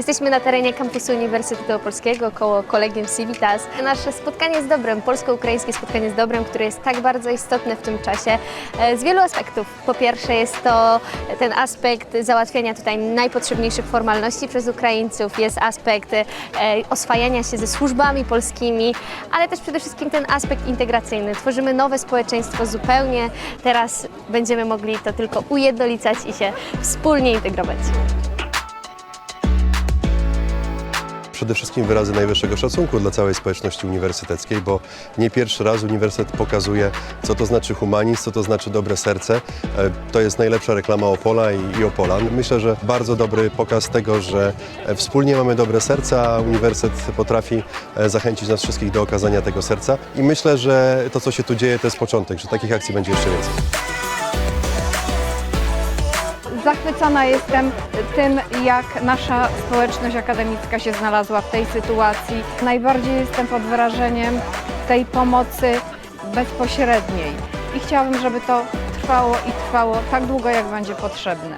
Jesteśmy na terenie kampusu Uniwersytetu Opolskiego koło Kolegium Civitas. Nasze spotkanie z dobrem, polsko-ukraińskie spotkanie z dobrem, które jest tak bardzo istotne w tym czasie e, z wielu aspektów. Po pierwsze jest to ten aspekt załatwiania tutaj najpotrzebniejszych formalności przez Ukraińców, jest aspekt e, oswajania się ze służbami polskimi, ale też przede wszystkim ten aspekt integracyjny. Tworzymy nowe społeczeństwo zupełnie, teraz będziemy mogli to tylko ujednolicać i się wspólnie integrować. Przede wszystkim wyrazy najwyższego szacunku dla całej społeczności uniwersyteckiej, bo nie pierwszy raz uniwersytet pokazuje, co to znaczy humanizm, co to znaczy dobre serce. E, To jest najlepsza reklama Opola i, Opolan. Myślę, że bardzo dobry pokaz tego, że e, wspólnie mamy dobre serce, a uniwersytet potrafi e, zachęcić nas wszystkich do okazania tego serca. I myślę, że to, co się tu dzieje, to jest początek, że takich akcji będzie jeszcze więcej. Zachwycona jestem tym, jak nasza społeczność akademicka się znalazła w tej sytuacji. Najbardziej jestem pod wrażeniem tej pomocy bezpośredniej i chciałabym, żeby to trwało i trwało tak długo, jak będzie potrzebne.